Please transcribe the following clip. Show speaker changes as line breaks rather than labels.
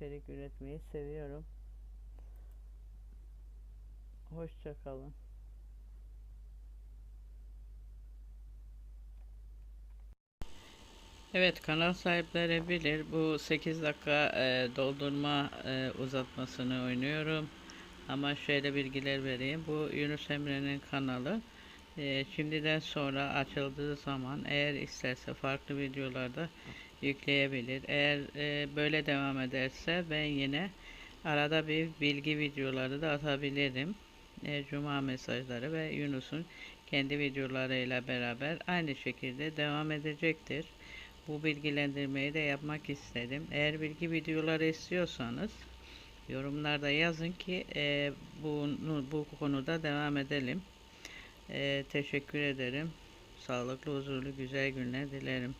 içerik üretmeyi seviyorum. Hoşça kalın. Evet kanal sahipleri bilir bu 8 dakika e, doldurma e, uzatmasını oynuyorum. Ama şöyle bilgiler vereyim. Bu Yunus Emre'nin kanalı. E, şimdiden sonra açıldığı zaman eğer isterse farklı videolarda yükleyebilir. Eğer e, böyle devam ederse ben yine arada bir bilgi videoları da atabilirim. E, Cuma mesajları ve Yunus'un kendi videolarıyla beraber aynı şekilde devam edecektir. Bu bilgilendirmeyi de yapmak istedim. Eğer bilgi videoları istiyorsanız yorumlarda yazın ki e, bunu, bu konuda devam edelim. E, teşekkür ederim. Sağlıklı, huzurlu, güzel günler dilerim.